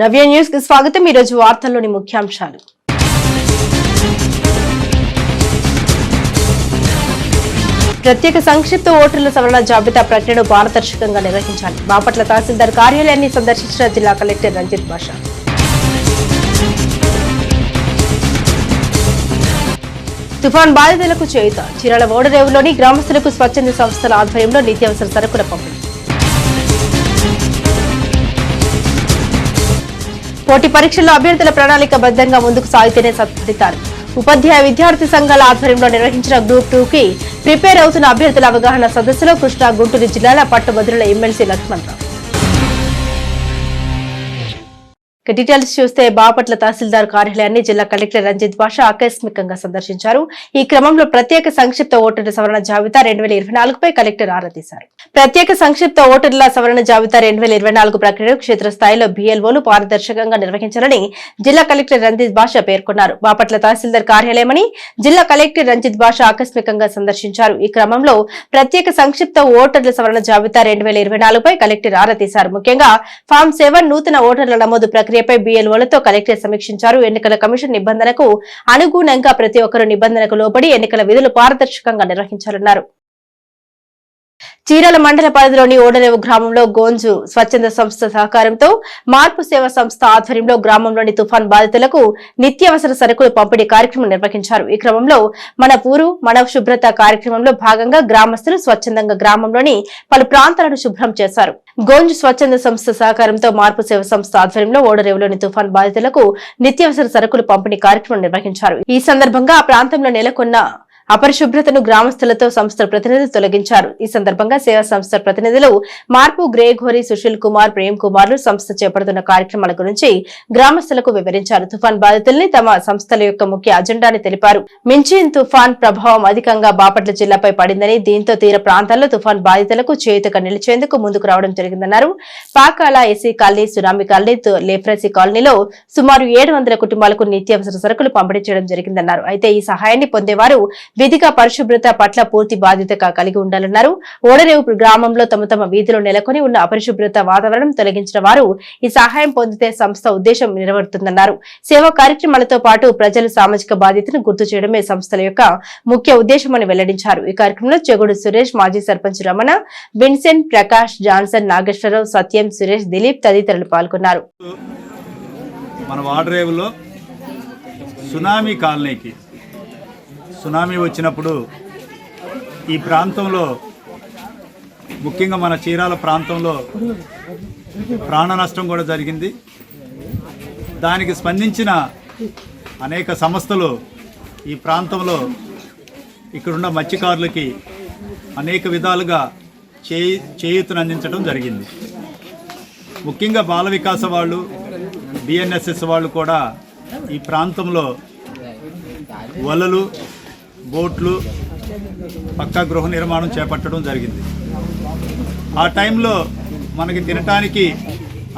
నవ్య న్యూస్కి స్వాగతం. ఈరోజు వార్తల్లోని ముఖ్యాంశాలు. ప్రత్యేక సంక్షిప్త ఓటర్ల సవరణ జాబితా ప్రకటన పారదర్శకంగా నిర్వహించాలి. బాపట్ల తహసీల్దార్ కార్యాలయాన్ని సందర్శించిన జిల్లా కలెక్టర్ రంజిత్ బాషా తుఫాన్ బాధితులకు చేయుత. చీరాల ఓడరేవులోని గ్రామస్తులకు స్వచ్ఛంద సంస్థల ఆధ్వర్యంలో నిత్యావసర సరుకుల పంపిణీ. పోటీ పరీక్షల్లో అభ్యర్థుల ప్రణాళిక బద్దంగా ముందుకు సాగితేనే సత్ఫలితాలు ఉపాధ్యాయ విద్యార్థి సంఘాల ఆధ్వర్యంలో నిర్వహించిన గ్రూప్ టూ కి ప్రిపేర్ అవుతున్న అభ్యర్థుల అవగాహన సదస్సులో కృష్ణా గుంటూరు జిల్లాల పట్టుభద్రుల ఎమ్మెల్సీ లక్ష్మణరావు. డీటెయిల్స్ చూస్తే బాపట్ల తహసీల్దార్ కార్యాలయాన్ని జిల్లా కలెక్టర్ రంజిత్ బాష ఆకస్మికంగా సందర్శించారు. ఈ క్రమంలో ప్రత్యేక సంక్షిప్త ఓటర్ల సవరణ జాబితా రెండు వేల ఇరవై నాలుగుపై కలెక్టర్ ఆరా తీశారు. ప్రత్యేక సంక్షిప్త ఓటర్ల సవరణ జాబితా రెండు వేల ఇరవై నాలుగు ప్రక్రియను క్షేత్రస్థాయిలో బీఎల్ఓలు పారదర్శకంగా నిర్వహించాలని జిల్లా కలెక్టర్ రంజిత్ బాష పేర్కొన్నారు. బాపట్ల తహసీల్దార్ కార్యాలయమని జిల్లా కలెక్టర్ రంజిత్ బాష ఆకస్మికంగా సందర్శించారు. ఈ క్రమంలో ప్రత్యేక సంక్షిప్త ఓటర్ల సవరణ జాబితా రెండు వేల ఇరవై నాలుగుపై కలెక్టర్ ఆరా తీశారు. ముఖ్యంగా ఫామ్ సెవెన్ నూతన ఓటర్ల నమోదు ప్రక్రియపై బీఎల్ఓలతో కలెక్టర్ సమీక్షించారు. ఎన్నికల కమిషన్ నిబంధనకు అనుగుణంగా ప్రతి ఒక్కరూ నిబంధనకు లోబడి ఎన్నికల విధులు పారదర్శకంగా నిర్వహించాలన్నారు. చీరాల మండల పరిధిలోని ఓడరేవు గ్రామంలో గోంజు స్వచ్ఛంద సంస్థ సహకారంతో మార్పు సేవ సంస్థ ఆధ్వర్యంలో గ్రామంలోని తుఫాన్ బాధితులకు నిత్యావసర సరుకులు పంపిణీ కార్యక్రమం నిర్వహించారు. ఈ క్రమంలో మన పూరు మన శుభ్రత కార్యక్రమంలో భాగంగా గ్రామస్తులు స్వచ్ఛందంగా గ్రామంలోని పలు ప్రాంతాలను శుభ్రం చేశారు. గోంజు స్వచ్ఛంద సంస్థ సహకారంతో మార్పు సేవ సంస్థ ఆధ్వర్యంలో ఓడరేవులోని తుఫాన్ బాధితులకు నిత్యావసర సరుకులు పంపిణీ కార్యక్రమం నిర్వహించారు. ఈ సందర్భంగా ఆ ప్రాంతంలో నెలకొన్న అపరిశుభ్రతను గ్రామస్తులతో సంస్థ ప్రతినిధులు తొలగించారు. ఈ సందర్భంగా సేవా సంస్థ ప్రతినిధులు మార్పు గ్రేఘోరి సుశీల్ కుమార్ ప్రేమ్ కుమార్లు సంస్థ చేపడుతున్న కార్యక్రమాల గురించి గ్రామస్తులకు వివరించారు. తుఫాన్ బాధితుల్ని తమ సంస్థల యొక్క ముఖ్య అజెండాని తెలిపారు. మించిన్ తుఫాన్ ప్రభావం అధికంగా బాపట్ల జిల్లాపై పడిందని దీంతో తీర ప్రాంతాల్లో తుఫాన్ బాధితులకు చేతుగా నిలిచేందుకు ముందుకు రావడం జరిగిందన్నారు. Pakala SC colony tsunami colony తు- లేప్రసీ కాలనీలో సుమారు ఏడు వందల కుటుంబాలకు నిత్యావసర సరుకులు పంపిణీ చేయడం జరిగిందన్నారు. అయితే ఈ సహాయాన్ని పొందేవారు విధిగా పరిశుభ్రత పట్ల పూర్తి బాధ్యతగా కలిగి ఉండాలన్నారు. ఓడరేవు గ్రామంలో తమ తమ వీధిలో నెలకొని ఉన్న అపరిశుభ్రత వాతావరణం తొలగించిన వారు ఈ సహాయం పొందితే సంస్థ ఉద్దేశం నెరవేరుతుందన్నారు. సేవా కార్యక్రమాలతో పాటు ప్రజలు సామాజిక బాధ్యతను గుర్తు చేయడమే సంస్థల యొక్క ముఖ్య ఉద్దేశమని వెల్లడించారు. ఈ కార్యక్రమంలో చెగుడు సురేష్ మాజీ సర్పంచ్ రమణ విన్సెంట్ ప్రకాష్ జాన్సన్ నాగేశ్వరరావు సత్యం సురేష్ దిలీప్ తదితరులు పాల్గొన్నారు. మన వాడరేవులో సునామీ కాలనీకి సునామీ వచ్చినప్పుడు ఈ ప్రాంతంలో ముఖ్యంగా మన చీరాల ప్రాంతంలో ప్రాణ నష్టం కూడా జరిగింది. దానికి స్పందించిన అనేక సంస్థలు ఈ ప్రాంతంలో ఇక్కడున్న మత్స్యకారులకి అనేక విధాలుగా చేయి చేయూతను అందించడం జరిగింది. ముఖ్యంగా బాల వికాస వాళ్ళు బిఎన్ఎస్ఎస్ వాళ్ళు కూడా ఈ ప్రాంతంలో వలలు బోట్లు పక్కా గృహ నిర్మాణం చేపట్టడం జరిగింది. ఆ టైంలో మనకి తినటానికి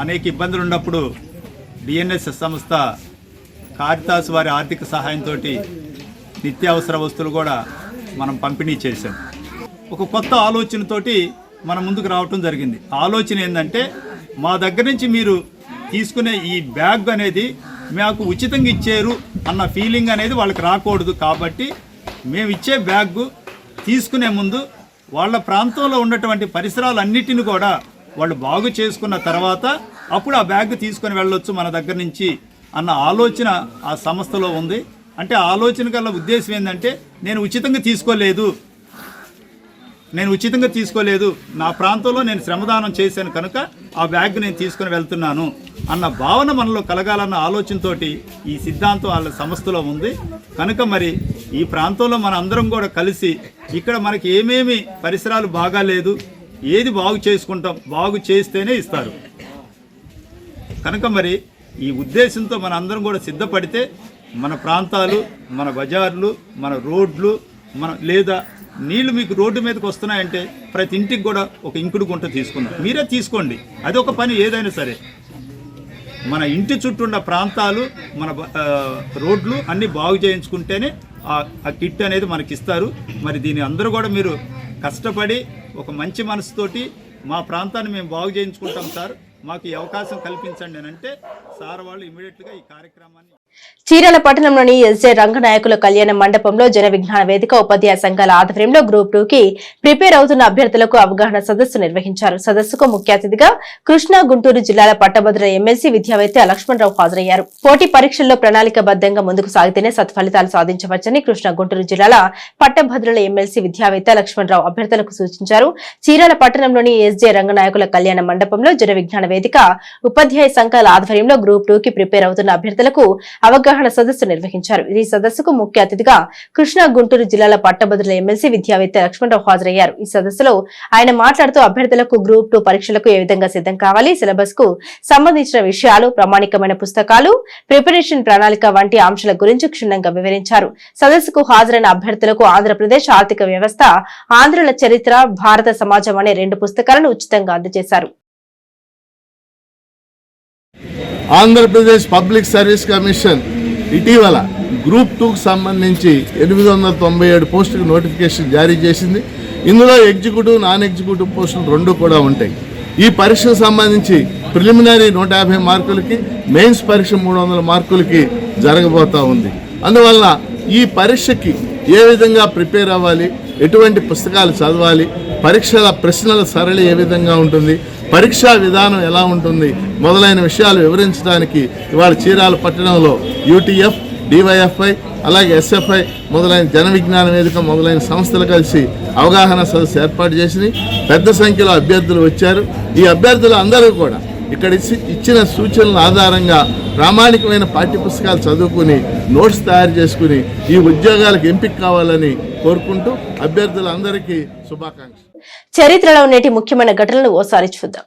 అనేక ఇబ్బందులు ఉన్నప్పుడు డిఎన్ఎస్ సంస్థ కారితాస్ వారి ఆర్థిక సహాయంతో నిత్యావసర వస్తువులు కూడా మనం పంపిణీ చేశాం. ఒక కొత్త ఆలోచనతోటి మనం ముందుకు రావటం జరిగింది. ఆలోచన ఏంటంటే మా దగ్గర నుంచి మీరు తీసుకునే ఈ బ్యాగ్ అనేది మాకు ఉచితంగా ఇచ్చారు అన్న ఫీలింగ్ అనేది వాళ్ళకి రాకూడదు కాబట్టి మేము ఇచ్చే బ్యాగ్ తీసుకునే ముందు వాళ్ళ ప్రాంతంలో ఉన్నటువంటి పరిసరాలన్నిటిని కూడా వాళ్ళు బాగు చేసుకున్న తర్వాత అప్పుడు ఆ బ్యాగ్ తీసుకొని వెళ్ళొచ్చు మన దగ్గర నుంచి అన్న ఆలోచన ఆ సంస్థలో ఉంది. అంటే ఆలోచన గల ఉద్దేశం ఏంటంటే నేను ఉచితంగా తీసుకోలేదు. నేను ఉచితంగా తీసుకోలేదు. నా ప్రాంతంలో నేను శ్రమదానం చేశాను కనుక ఆ బ్యాగ్ నేను తీసుకుని వెళ్తున్నాను అన్న భావన మనలో కలగాలన్న ఆలోచనతోటి ఈ సిద్ధాంతం వాళ్ళ సంస్థలో ఉంది. కనుక మరి ఈ ప్రాంతంలో మన అందరం కూడా కలిసి ఇక్కడ మనకి ఏమేమి పరిసరాలు బాగాలేదు ఏది బాగు చేసుకుంటాం బాగు చేస్తేనే ఇస్తారు. కనుక మరి ఈ ఉద్దేశంతో మన అందరం కూడా సిద్ధపడితే మన ప్రాంతాలు మన బజార్లు మన రోడ్లు మన లేదా నీళ్ళు మీకు రోడ్డు మీదకి వస్తున్నాయంటే ప్రతి ఇంటికి కూడా ఒక ఇంకుడు గుంట తీసుకుందాం. మీరే తీసుకోండి. అది ఒక పని ఏదైనా సరే. మన ఇంటి చుట్టూ ఉన్న ప్రాంతాలు మన రోడ్లు అన్నీ బాగు చేయించుకుంటేనే ఆ ఆ కిట్ అనేది మనకి ఇస్తారు. మరి దీని అందరూ కూడా మీరు కష్టపడి ఒక మంచి మనసుతోటి మా ప్రాంతాన్ని మేము బాగు చేయించుకుంటాం సార్. మాకు ఈ అవకాశం కల్పించండి అని అంటే సార్ వాళ్ళు ఇమీడియట్గా ఈ కార్యక్రమాన్ని చీరాల పట్టణంలోని ఎస్జే రంగనాయకుల కళ్యాణ మండపంలో జన విజ్ఞాన వేదిక ఉపాధ్యాయ సంఘాల ఆధ్వర్యంలో గ్రూప్ టూ కి ప్రిపేర్ అవుతున్న అభ్యర్థులకు అవగాహన సదస్సు నిర్వహించారు. సదస్సుకు ముఖ్య అతిథిగా కృష్ణా గుంటూరు జిల్లాల పట్టభద్రుల ఎమ్మెల్సీ విద్యావేత్త లక్ష్మణరావు హాజరయ్యారు. పోటీ పరీక్షల్లో ప్రణాళికబద్ధంగా ముందుకు సాగితేనే సత్ఫలితాలు సాధించవచ్చని కృష్ణా గుంటూరు జిల్లాల పట్టభద్రుల ఎమ్మెల్సీ విద్యావేత్త లక్ష్మణరావు అభ్యర్థులకు సూచించారు. చీరాల పట్టణంలోని ఎస్జే రంగనాయకుల కళ్యాణ మండపంలో జన విజ్ఞాన వేదిక ఉపాధ్యాయ సంఘాల ఆధ్వర్యంలో గ్రూప్ టూ కి ప్రిపేర్ అవుతున్న అభ్యర్థులకు అవగాహన సదస్సు నిర్వహించారు. ఈ సదస్సుకు ముఖ్య అతిథిగా కృష్ణా గుంటూరు జిల్లాల పట్టభద్రుల ఎమ్మెల్సీ విద్యావేత్త లక్ష్మణరావు హాజరయ్యారు. ఈ సదస్సులో ఆయన మాట్లాడుతూ అభ్యర్థులకు గ్రూప్ టూ పరీక్షలకు ఏ విధంగా సిద్ధం కావాలి సిలబస్కు సంబంధించిన విషయాలు ప్రామాణికమైన పుస్తకాలు ప్రిపరేషన్ ప్రణాళిక వంటి అంశాల గురించి క్షుణ్ణంగా వివరించారు. సదస్సుకు హాజరైన అభ్యర్థులకు ఆంధ్రప్రదేశ్ ఆర్థిక వ్యవస్థ ఆంధ్రుల చరిత్ర భారత సమాజం అనే రెండు పుస్తకాలను ఉచితంగా అందజేశారు. ఆంధ్రప్రదేశ్ పబ్లిక్ సర్వీస్ కమిషన్ ఇటీవల గ్రూప్ టూకు సంబంధించి ఎనిమిది వందల తొంభై ఏడు పోస్టులకు నోటిఫికేషన్ జారీ చేసింది. ఇందులో ఎగ్జిక్యూటివ్ నాన్ ఎగ్జిక్యూటివ్ పోస్టులు రెండు కూడా ఉంటాయి. ఈ పరీక్షకు సంబంధించి ప్రిలిమినరీ నూట యాభై మార్కులకి మెయిన్స్ పరీక్ష మూడు వందల మార్కులకి జరగబోతూ ఉంది. అందువలన ఈ పరీక్షకి ఏ విధంగా ప్రిపేర్ అవ్వాలి ఎటువంటి పుస్తకాలు చదవాలి పరీక్షల ప్రశ్నల సరళి ఏ విధంగా ఉంటుంది పరీక్షా విధానం ఎలా ఉంటుంది మొదలైన విషయాలు వివరించడానికి ఇవాళ చీరాల పట్టణంలో యూటీఎఫ్ డివైఎఫ్ఐ అలాగే ఎస్ఎఫ్ఐ మొదలైన జన విజ్ఞాన వేదిక మొదలైన సంస్థలు కలిసి అవగాహన సదస్సు ఏర్పాటు చేసి పెద్ద సంఖ్యలో అభ్యర్థులు వచ్చారు. ఈ అభ్యర్థులు అందరూ కూడా ఇక్కడ ఇచ్చి- ఇచ్చిన సూచనల ఆధారంగా ప్రామాణికమైన పాఠ్యపుస్తకాలు చదువుకుని నోట్స్ తయారు చేసుకుని ఈ ఉద్యోగాలకు ఎంపిక కావాలని కోరుకుంటూ అభ్యర్థులందరికీ శుభాకాంక్షలు. చరిత్రలో నేటి ముఖ్యమైన ఘటనలు ఓసారి చూద్దాం.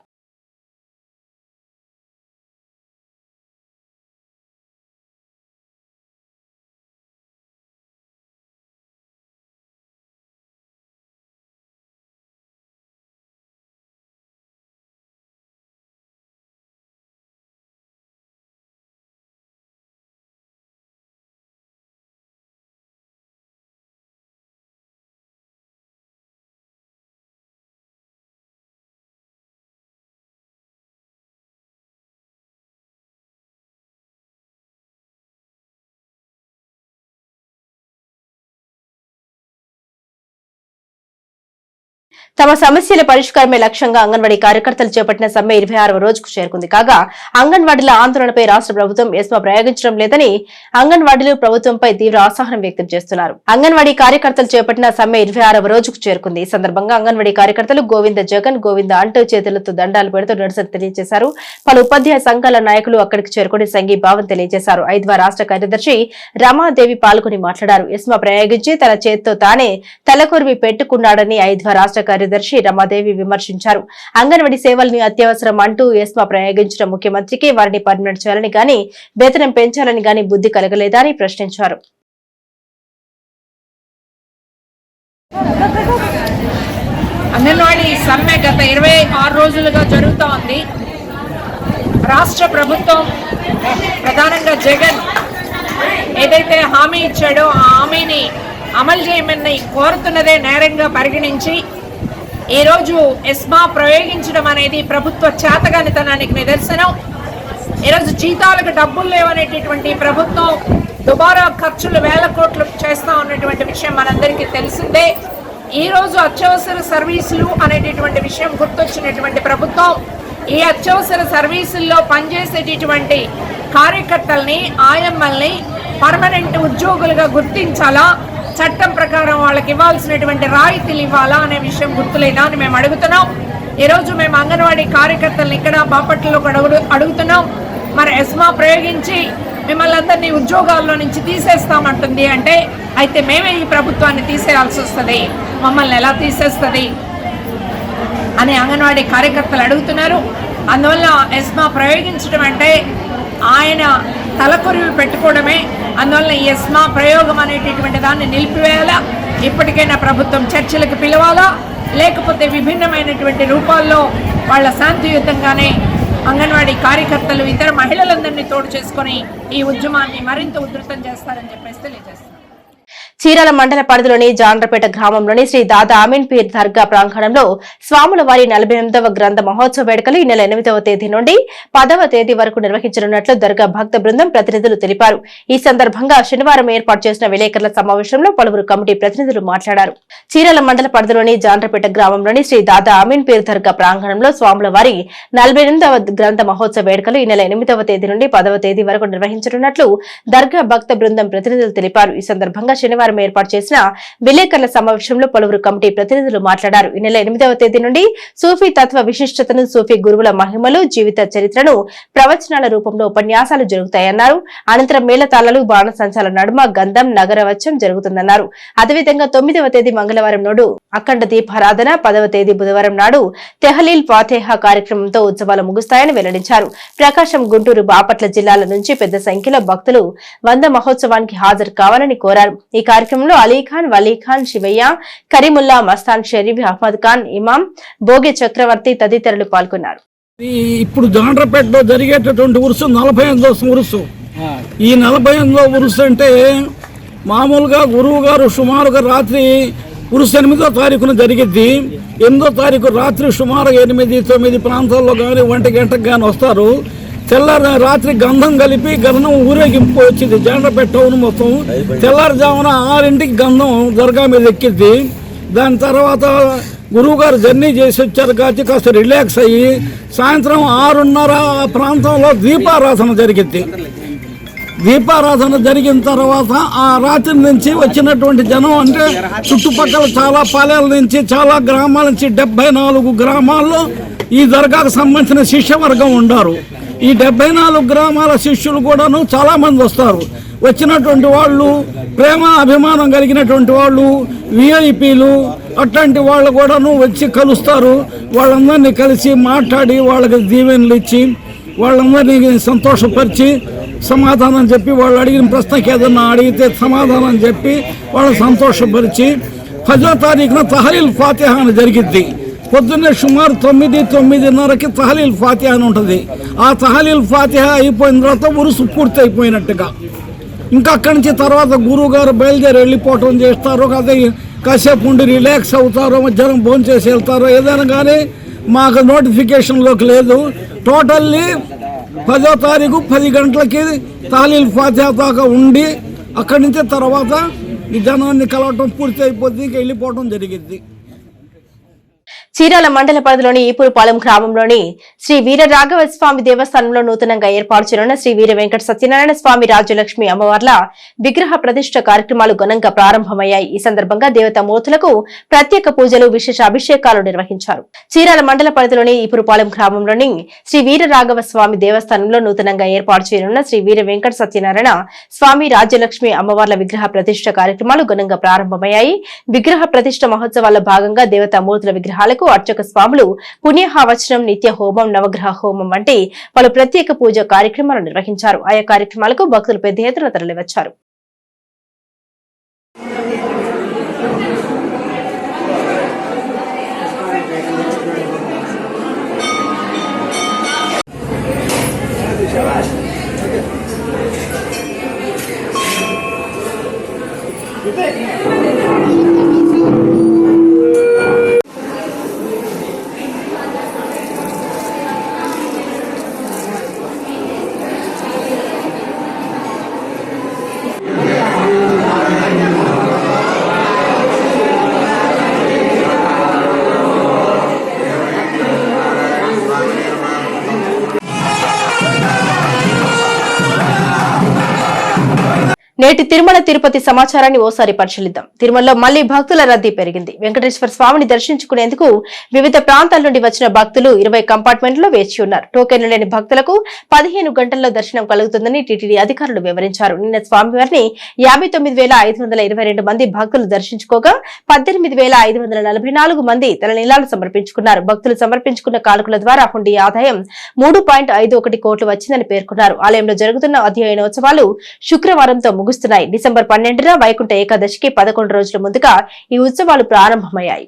తమ సమస్యల పరిష్కారమే లక్ష్యంగా అంగన్వాడీ కార్యకర్తలు చేపట్టిన సమ్మె ఇరవై ఆరవ రోజుకు చేరుకుంది. కాగా అంగన్వాడీల ఆందోళనపై రాష్ట్ర ప్రభుత్వం ఎస్మా ప్రయోగించడం లేదని అంగన్వాడీలు ప్రభుత్వంపై తీవ్ర అసహనం వ్యక్తం చేస్తున్నారు. అంగన్వాడీ కార్యకర్తలు చేపట్టిన సమ్మె ఇరవై ఆరవ రోజుకు చేరుకుంది. ఈ సందర్భంగా అంగన్వాడీ కార్యకర్తలు గోవింద జగన్ గోవింద అంటూ చేతులతో దండాలు పెడుతూ నిరసన తెలియజేశారు. పలు ఉపాధ్యాయ సంఘాల నాయకులు అక్కడికి చేరుకుని సంఘీభావం తెలియజేశారు. ఐద్వా రాష్ట్ర కార్యదర్శి రమాదేవి పాల్గొని మాట్లాడారు. ఎస్మా ప్రయోగించి తన చేత్తో తానే తలకొరివి పెట్టుకున్నాడని ఐద్వా రాష్ట్ర కార్యదర్శి రమాదేవి విమర్శించారు. అంగన్వాడీ సేవల్ని అత్యవసరం అంటూ ఎస్మా ప్రయోగించిన ముఖ్యమంత్రికి వారిని పర్మనెంట్ చేయాలని గాని వేతనం పెంచాలని గాని బుద్ధి కలగలేదా అని ప్రశ్నించారు. అంగన్వాడీ సమ్మె గత ఇరవై ఆరు రోజులుగా జరుగుతూ ఉంది. రాష్ట్ర ప్రభుత్వం ప్రధానంగా జగన్ ఏదైతే హామీ ఇచ్చాడో ఆ హామీని అమలు చేయమని కోరుతున్నదే నేరంగా పరిగణించి ఈరోజు ఎస్మా ప్రయోగించడం అనేది ప్రభుత్వ చేతగానితనానికి నిదర్శనం. ఈరోజు జీతాలకు డబ్బులు లేవనేటటువంటి ప్రభుత్వం దుబారా ఖర్చులు వేల కోట్లు చేస్తా ఉన్నటువంటి విషయం మనందరికీ తెలిసిందే. ఈరోజు అత్యవసర సర్వీసులు అనేటటువంటి విషయం గుర్తొచ్చినటువంటి ప్రభుత్వం ఈ అత్యవసర సర్వీసుల్లో పనిచేసేటటువంటి కార్యకర్తల్ని ఆయమ్మల్ని పర్మనెంట్ ఉద్యోగులుగా గుర్తించాలా? చట్టం ప్రకారం వాళ్ళకి ఇవ్వాల్సినటువంటి రాయితీలు ఇవ్వాలా అనే విషయం గుర్తులేదా అని మేము అడుగుతున్నాం. ఈరోజు మేము అంగన్వాడీ కార్యకర్తలను ఇక్కడ బాపట్లలో కూడా అడుగు అడుగుతున్నాం. మరి ఎస్మా ప్రయోగించి మిమ్మల్ని అందరినీ ఉద్యోగాల్లో నుంచి తీసేస్తామంటుంది అంటే అయితే మేమే ఈ ప్రభుత్వాన్ని తీసేయాల్సి వస్తుంది. మమ్మల్ని ఎలా తీసేస్తుంది అని అంగన్వాడీ కార్యకర్తలు అడుగుతున్నారు. అందువల్ల ఎస్మా ప్రయోగించడం అంటే ఆయన తలకొరివి పెట్టుకోవడమే. అందువల్ల ఈ ఎస్మా ప్రయోగం అనేటటువంటి దాన్ని నిలిపివేయాలా? ఇప్పటికైనా ప్రభుత్వం చర్చలకు పిలవాలా? లేకపోతే విభిన్నమైనటువంటి రూపాల్లో వాళ్ళ శాంతియుతంగానే అంగన్వాడీ కార్యకర్తలు ఇతర మహిళలందరినీ తోడు చేసుకొని ఈ ఉద్యమాన్ని మరింత ఉధృతం చేస్తారని చెప్పేసి తెలియజేస్తారు చీరాల మండల పరిధిలోని జాండ్రపేట గ్రామంలోని శ్రీ దాదా అమీన్ పీర్ దర్గా ప్రాంగణంలో స్వాముల వారి నలభై ఎనిమిదవ గ్రంథ మహోత్సవ వేడుకలు ఈ నెల ఎనిమిదవ తేదీ నుండి పదవ తేదీ వరకు నిర్వహించనున్నట్లు దర్గా భక్త బృందం ప్రతినిధులు తెలిపారు. ఈ సందర్భంగా శనివారం ఏర్పాటు చేసిన విలేకరుల సమావేశంలో పలువురు కమిటీ ప్రతినిధులు మాట్లాడారు. చీరాల మండల పరిధిలోని జాండ్రపేట గ్రామంలోని శ్రీ దాదా అమీన్ పీర్ దర్గా ప్రాంగణంలో స్వాముల వారి నలభై ఎనిమిదవ గ్రంథ మహోత్సవ వేడుకలు ఈ నెల ఎనిమిదవ తేదీ నుండి పదవ తేదీ వరకు నిర్వహించనున్నట్లు దర్గా భక్త బృందం ప్రతినిధులు తెలిపారు. ఈ సందర్భంగా శనివారం ఏర్పాటు చేసిన విలేకరుల సమావేశంలో పలువురు కమిటీ ప్రతినిధులు మాట్లాడారు. ఈ నెల ఎనిమిదవ తేదీ నుండి సూఫీ తత్వ విశిష్టతను సూఫీ గురువుల మహిమలు జీవిత చరిత్రను ప్రవచనాల రూపంలో ఉపన్యాసాలు జరుగుతాయన్నారు. అనంతరం మేళతాళాలు బాణసంచాల నడుమ గంధం నగరవచ్చం జరుగుతుందన్నారు. అదేవిధంగా తొమ్మిదవ తేదీ మంగళవారం నాడు అఖండ దీపారాధన పదవ తేదీ బుధవారం నాడు తెహలీల్ ఫాతేహా కార్యక్రమంతో ఉత్సవాలు ముగుస్తాయని వెల్లడించారు. ప్రకాశం గుంటూరు బాపట్ల జిల్లాల నుంచి పెద్ద సంఖ్యలో భక్తులు వంద మహోత్సవానికి హాజరు కావాలని కోరారు. ఈ కార్యక్రమంలో అలీఖాన్ వలీఖాన్ శివయ్య కరీముల్లా మస్తాన్ షరీఫ్ అహ్మద్ ఖాన్ ఇమాం భోగి చక్రవర్తి తదితరులు పాల్గొన్నారు. ఈ ఇప్పుడు జాండ్రపేటలో జరిగేటటువంటి ఉరుసు నలభై ఎనిమిదో ఉరుసు. ఈ నలభై ఎనిమిదో ఉరుసు అంటే మామూలుగా గురువు గారు సుమారుగా రాత్రి ఉరుసు ఎనిమిదో తారీఖున జరిగిద్ది. ఎనిమిదో తారీఖు రాత్రి సుమారుగా ఎనిమిది తొమ్మిది ప్రాంతాల్లో కానీ ఒంటి గంటకు కానీ వస్తారు. తెల్లారి రాత్రి గంధం కలిపి గంధం ఊరేగింపు వచ్చింది. జాండ్రపేట టౌన్ మొత్తం తెల్లారుజామున ఆరింటికి గంధం దర్గా మీద ఎక్కిద్ది దాని తర్వాత గురువు గారు జర్నీ చేసి వచ్చారు కాబట్టి కాస్త రిలాక్స్ అయ్యి సాయంత్రం ఆరున్నర ఆ ప్రాంతంలో దీపారాధన జరిగింది. దీపారాధన జరిగిన తర్వాత ఆ రాత్రి నుంచి వచ్చినటువంటి జనం అంటే చుట్టుపక్కల చాలా పాలెల నుంచి చాలా గ్రామాల నుంచి డెబ్బై నాలుగు గ్రామాల్లో ఈ దర్గాకు సంబంధించిన శిష్యవర్గం ఉండారు. ఈ డెబ్బై నాలుగు గ్రామాల శిష్యులు కూడాను చాలామంది వస్తారు. వచ్చినటువంటి వాళ్ళు ప్రేమ అభిమానం కలిగినటువంటి వాళ్ళు విఐపీలు అట్లాంటి వాళ్ళు కూడాను వచ్చి కలుస్తారు. వాళ్ళందరినీ కలిసి మాట్లాడి వాళ్ళకి దీవెనలు ఇచ్చి వాళ్ళందరినీ సంతోషపరిచి సమాధానం చెప్పి వాళ్ళు అడిగిన ప్రశ్నకి ఏదన్నా అడిగితే సమాధానం చెప్పి వాళ్ళని సంతోషపరిచి పదో తారీఖున తహలీల్ ఫాతిహా అని జరిగిద్ది. పొద్దున్నే సుమారు తొమ్మిది తొమ్మిదిన్నరకి తహలీల్ ఫాతిహ అని ఉంటుంది. ఆ తహలీల్ ఫాతిహ అయిపోయిన తర్వాత ఉరుసు పూర్తి అయిపోయినట్టుగా ఇంకా అక్కడి నుంచి తర్వాత గురువు గారు బయలుదేరి వెళ్ళిపోవటం చేస్తారు. అదే కాసేపు ఉండి రిలాక్స్ అవుతారో మధ్యాహ్నం భోజనం చేసి వెళ్తారో ఏదైనా కానీ మాకు నోటిఫికేషన్లోకి లేదు. టోటల్లీ పదో తారీఖు పది గంటలకి తాలీల్ ఫాతిహా దాకా ఉండి అక్కడి నుంచి తర్వాత ఈ జనాన్ని కలవటం పూర్తి అయిపోద్ది ఇంక వెళ్ళిపోవటం జరిగింది చీరాల మండల పరిధిలోని ఈపురపాలెం గ్రామంలోని శ్రీ వీర రాఘవ స్వామి దేవస్థానంలో నూతనంగా ఏర్పాటు చేయనున్న శ్రీ వీర వెంకట సత్యనారాయణ స్వామి రాజ్యలక్ష్మి అమ్మవార్ల విగ్రహ ప్రతిష్ట కార్యక్రమాలు ఘనంగా ప్రారంభమయ్యాయి. ఈ సందర్భంగా దేవతామూర్తులకు ప్రత్యేక పూజలు విశేష అభిషేకాలు నిర్వహించారు. చీరాల మండల పరిధిలోని ఈపురపాలెం గ్రామంలోని శ్రీ వీర రాఘవ స్వామి దేవస్థానంలో నూతనంగా ఏర్పాటు చేయనున్న శ్రీ వీర వెంకట సత్యనారాయణ స్వామి రాజ్యలక్ష్మి అమ్మవార్ల విగ్రహ ప్రతిష్ట కార్యక్రమాలు ఘనంగా ప్రారంభమయ్యాయి. విగ్రహ ప్రతిష్ట మహోత్సవాల్లో భాగంగా దేవతామూర్తుల విగ్రహాలకు అర్చక స్వాములు పుణ్యహావచనం నిత్య హోమం నవగ్రహ హోమం వంటి పలు ప్రత్యేక పూజ కార్యక్రమాలు నిర్వహించారు. ఆయా కార్యక్రమాలకు భక్తులు పెద్ద ఎత్తున తరలివచ్చారు. నేటి తిరుమల తిరుపతి సమాచారాన్ని ఓసారి పరిశీలిద్దాం. తిరుమలలో మళ్ళీ భక్తుల రద్దీ పెరిగింది. వెంకటేశ్వర స్వామిని దర్శించుకునేందుకు వివిధ ప్రాంతాల నుండి వచ్చిన భక్తులు ఇరవై కంపార్ట్మెంట్లో వేచి ఉన్నారు. టోకెన్లు లేని భక్తులకు పదిహేను గంటల్లో దర్శనం కలుగుతుందని టీటీడీ అధికారులు వివరించారు. నిన్న స్వామివారిని యాభై తొమ్మిది వేల ఐదు వందల ఇరవై రెండు మంది భక్తులు దర్శించుకోగా పద్దెనిమిది వేల ఐదు వందల నలభై నాలుగు మంది తన నీలాలు సమర్పించుకున్నారు. భక్తులు సమర్పించుకున్న కానుకల ద్వారా హుండీ ఆదాయం మూడు పాయింట్ ఐదు ఒకటి కోట్లు వచ్చిందని పేర్కొన్నారు. ఆలయంలో జరుగుతున్న అధ్యయనోత్సవాలు శుక్రవారంతో ముగుస్తున్నాయి డిసెంబర్ పన్నెండున వైకుంఠ ఏకాదశికి పదకొండు రోజుల ముందుగా ఈ ఉత్సవాలు ప్రారంభమయ్యాయి.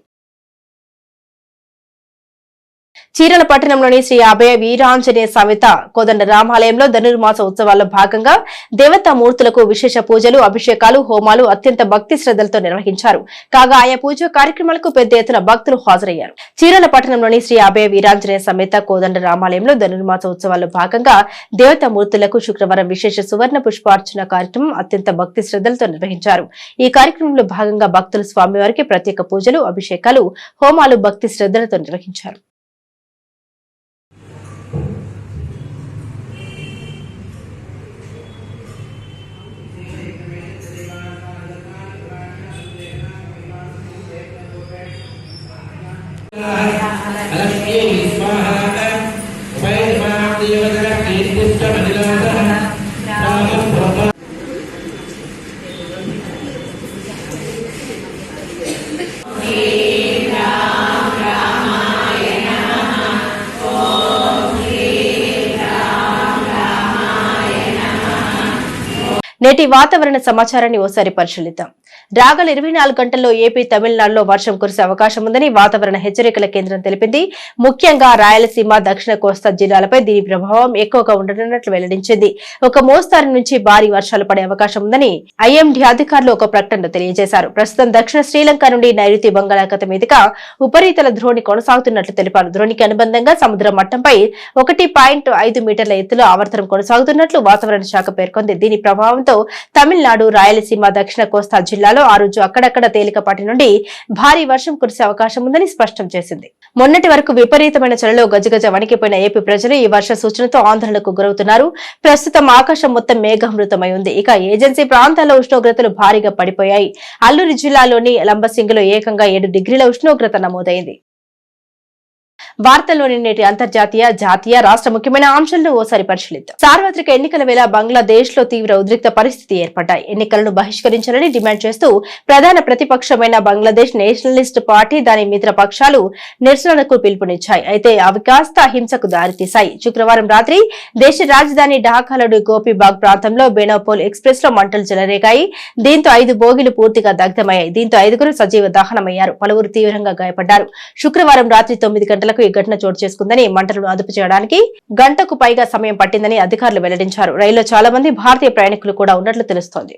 చీరల పట్టణంలోని శ్రీ అభయ వీరాంజనేయ సమిత కోదండ రామాలయంలో ధనుర్మాస ఉత్సవాల్లో భాగంగా దేవతా మూర్తులకు విశేష పూజలు అభిషేకాలు హోమాలు అత్యంత భక్తి శ్రద్ధలతో నిర్వహించారు. కాగా ఆయా పూజ కార్యక్రమాలకు పెద్ద ఎత్తున భక్తులు హాజరయ్యారు. చీరల పట్టణంలోని శ్రీ అభయ వీరాంజనేయ సమేత కోదండ రామాలయంలో ధనుర్మాస ఉత్సవాల్లో భాగంగా దేవతామూర్తులకు శుక్రవారం విశేష సువర్ణ పుష్పార్చన కార్యక్రమం అత్యంత భక్తి శ్రద్ధలతో నిర్వహించారు. ఈ కార్యక్రమంలో భాగంగా భక్తులు స్వామివారికి ప్రత్యేక పూజలు అభిషేకాలు హోమాలు భక్తి శ్రద్ధలతో నిర్వహించారు. నేటి వాతావరణ సమాచారాన్ని ఓసారి పరిశీలిద్దాం. రాగల ఇరవై నాలుగు గంటల్లో ఏపీ తమిళనాడులో వర్షం కురిసే అవకాశం ఉందని వాతావరణ హెచ్చరికల కేంద్రం తెలిపింది. ముఖ్యంగా రాయలసీమ దక్షిణ కోస్తా జిల్లాలపై దీని ప్రభావం ఎక్కువగా ఉండనున్నట్లు వెల్లడించింది. ఒక మోస్తారు నుంచి భారీ వర్షాలు పడే అవకాశం ఉందని ఐఎండీ అధికారులు ఒక ప్రకటనలో తెలియజేశారు. ప్రస్తుతం దక్షిణ శ్రీలంక నుండి నైరుతి బంగాళాఖాతం మీదుగా ఉపరితల ధ్రోణి కొనసాగుతున్నట్లు తెలిపారు. ద్రోణికి అనుబంధంగా సముద్ర మట్టంపై ఒకటి పాయింట్ ఐదు మీటర్ల ఎత్తులో ఆవర్తనం కొనసాగుతున్నట్లు వాతావరణ శాఖ పేర్కొంది. దీని ప్రభావంతో తమిళనాడు రాయలసీమ దక్షిణ కోస్తా జిల్లాలో ఆ రోజు అక్కడక్కడ తేలికపాటి నుండి భారీ వర్షం కురిసే అవకాశం ఉందని స్పష్టం చేసింది. మొన్నటి వరకు విపరీతమైన చలిలో గజగజ వణికిపోయిన ఏపీ ప్రజలు ఈ వర్ష సూచనతో ఆందోళనకు గురవుతున్నారు. ప్రస్తుతం ఆకాశం మొత్తం మేఘమృతమై ఉంది. ఇక ఏజెన్సీ ప్రాంతాల్లో ఉష్ణోగ్రతలు భారీగా పడిపోయాయి. అల్లూరి జిల్లాలోని లంబసింగిలో ఏకంగా ఏడు డిగ్రీల ఉష్ణోగ్రత నమోదైంది. వార్తల్లోని నేటి అంతర్జాతీయ జాతీయ రాష్ట్ర ముఖ్యమైన అంశాలను ఓసారి పరిశీలిద్దాం. సార్వత్రిక ఎన్నికల వేళ బంగ్లాదేశ్లో తీవ్ర ఉద్రిక్త పరిస్థితి ఏర్పడ్డాయి. ఎన్నికలను బహిష్కరించాలని డిమాండ్ చేస్తూ ప్రధాన ప్రతిపక్షమైన బంగ్లాదేశ్ నేషనలిస్ట్ పార్టీ దాని మిత్ర పక్షాలు నిరసనలకు పిలుపునిచ్చాయి. అయితే అవి కాస్త హింసకు దారితీశాయి. శుక్రవారం రాత్రి దేశ రాజధాని ఢాకాలోని గోపీబాగ్ ప్రాంతంలో బెనోపోల్ ఎక్స్ప్రెస్లో మంటలు చెలరేగాయి. దీంతో ఐదు బోగిలు పూర్తిగా దగ్ధమయ్యాయి. దీంతో ఐదుగురు సజీవ దహనమయ్యారు. పలువురు తీవ్రంగా గాయపడ్డారు. శుక్రవారం రాత్రి తొమ్మిది గంటలకు ఈ ఘటన చోటు చేసుకుందని మంటలను అదుపు చేయడానికి గంటకు పైగా సమయం పట్టిందని అధికారులు వెల్లడించారు. రైల్లో చాలా మంది భారతీయ ప్రయాణికులు కూడా ఉన్నట్లు తెలుస్తోంది.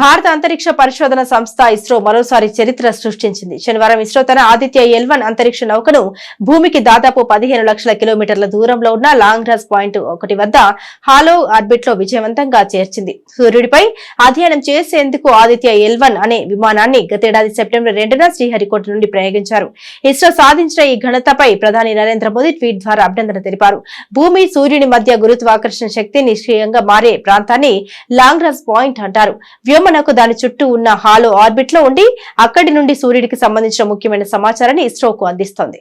భారత అంతరిక్ష పరిశోధన సంస్థ ఇస్రో మరోసారి చరిత్ర సృష్టించింది. శనివారం ఇస్రో తన ఆదిత్య ఎల్వన్ అంతరిక్ష నౌకను భూమికి దాదాపు పదిహేను లక్షల కిలోమీటర్ల దూరంలో ఉన్న లాంగ్ రాజ్ పాయింట్ ఒకటి వద్ద హాలో ఆర్బిట్లో విజయవంతంగా చేర్చింది. సూర్యుడిపై అధ్యయనం చేసేందుకు ఆదిత్య ఎల్వన్ అనే విమానాన్ని గతేడాది సెప్టెంబర్ రెండున శ్రీహరికోట నుండి ప్రయోగించారు. ఇస్రో సాధించిన ఈ ఘనతపై ప్రధాని నరేంద్ర మోదీ ట్వీట్ ద్వారా అభినందన తెలిపారు. భూమి సూర్యుని మధ్య గురుత్వాకర్షణ శక్తి నిష్క్రియంగా మారే ప్రాంతాన్ని లాంగ్ రాజ్ పాయింట్ అంటారు. మనకు దాని చుట్టూ ఉన్న హాలో ఆర్బిట్లో ఉండి అక్కడి నుండి సూర్యుడికి సంబంధించిన ముఖ్యమైన సమాచారాన్ని ఇస్రోకు అందిస్తోంది.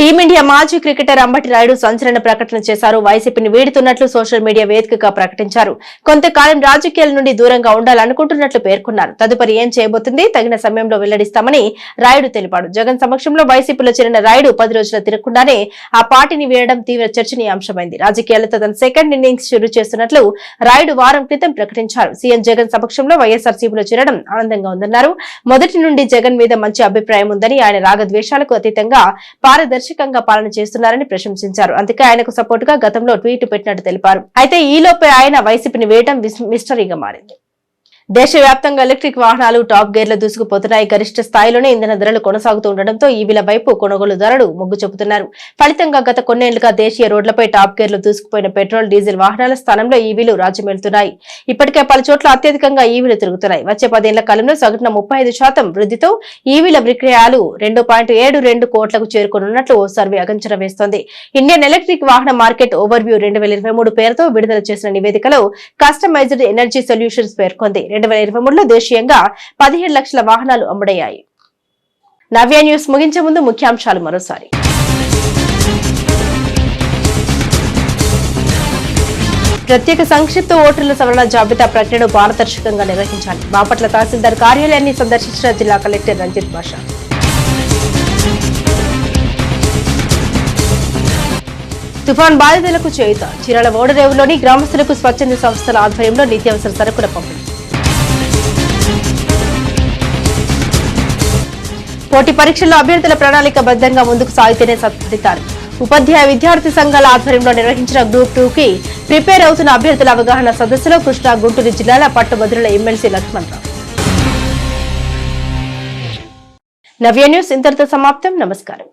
టీమిండియా మాజీ క్రికెటర్ అంబటి రాయుడు సంచలన ప్రకటన చేశారు. వైసీపీని వీడుతున్నట్లు సోషల్ మీడియా వేదికగా ప్రకటించారు. కొంతకాలం రాజకీయాల నుండి దూరంగా ఉండాలనుకుంటున్నట్లు పేర్కొన్నారు. తదుపరి ఏం చేయబోతుంది? తగిన సమయంలో వెల్లడిస్తామని రాయుడు తెలిపాడు. జగన్ సమక్షంలో వైసీపీలో చేరిన రాయుడు పది రోజుల తిరగకుండానే ఆ పార్టీని వీడడం తీవ్ర చర్చనీయాంశమైంది. రాజకీయాలతో తన సెకండ్ ఇన్నింగ్స్ షురూ చేస్తున్నట్లు రాయుడు వారం క్రితం ప్రకటించారు. సీఎం జగన్ సమక్షంలో వైఎస్ఆర్సీపీలో చేరడం ఆనందంగా ఉందన్నారు. మొదటి నుండి జగన్ మీద మంచి అభిప్రాయం ఉందని ఆయన రాగద్వేషాలకు అతీతంగా పార పారదర్శకంగా పాలన చేస్తున్నారని ప్రశంసించారు. అందుకే ఆయనకు సపోర్టుగా గతంలో ట్వీట్ పెట్టినట్టు తెలిపారు. అయితే ఈలోపే ఆయన వైసీపీని వేయడం మిస్టరీగా మారింది. దేశవ్యాప్తంగా ఎలక్ట్రిక్ వాహనాలు టాప్ గేర్లో దూసుకుపోతున్నాయి. గరిష్ట స్థాయిలోనే ఇంధన ధరలు కొనసాగుతూ ఉండడంతో ఈవీల వైపు కొనుగోలు మొగ్గు చూపుతున్నారు. ఫలితంగా గత కొన్నేళ్ళుగా దేశీయ రోడ్లపై టాప్ గేర్లో దూసుకుపోయిన పెట్రోల్ డీజిల్ వాహనాల స్థానంలో ఈవీలు రాజ్యమేలుతున్నాయి ఇప్పటికే పలు చోట్ల అత్యధికంగా ఈవీలు తిరుగుతున్నాయి. వచ్చే పదేళ్ళ కాలంలో సగటున ముప్పై ఐదు శాతం వృద్ధితో ఈవీల విక్రయాలు రెండు పాయింట్ ఏడు రెండు కోట్లకు చేరుకోనున్నట్లు ఓ సర్వే అగంచన వేస్తోంది. ఇండియన్ ఎలక్ట్రిక్ వాహన మార్కెట్ ఓవర్ వ్యూ రెండు వేల ఇరవై మూడు పేరుతో విడుదల చేసిన నివేదికలో కస్టమైజ్డ్ ఎనర్జీ సొల్యూషన్స్ పేర్కొంది. రెండు వేల ఇరవై మూడులో దేశీయంగా పదిహేడు లక్షల వాహనాలు అమ్ముడయ్యాయి. నవ్య న్యూస్ ముగించే ముందు ముఖ్యాంశాలు మరోసారి. ప్రత్యేక సంక్షిప్త ఓటర్ల సవరణ జాబితా ప్రకటన పారదర్శకంగా నిర్వహించాలి. బాపట్ల తహసీల్దార్ కార్యాలయాన్ని సందర్శించిన జిల్లా కలెక్టర్ రంజిత్ భాష తుఫాన్ బాధితులకు చేయుత. చీరాల ఓడరేవులోని గ్రామస్తులకు స్వచ్ఛంద సంస్థల ఆధ్వర్యంలో నిత్యావసర సరుకుల పంపిణీ. పోటీ పరీక్షల్లో అభ్యర్థుల ప్రణాళికబద్ధంగా ముందుకు సాగితేనే సత్ఫలితాలు ఉపాధ్యాయ విద్యార్థి సంఘాల ఆధ్వర్యంలో నిర్వహించిన గ్రూప్ టూ కి ప్రిపేర్ అవుతున్న అభ్యర్థుల అవగాహన సదస్సులో కృష్ణా గుంటూరు జిల్లాల పట్టుభద్రుల ఎమ్మెల్సీ లక్ష్మణ్ నవ్య న్యూస్ ఇంతటితో సమాప్తం. నమస్కారం.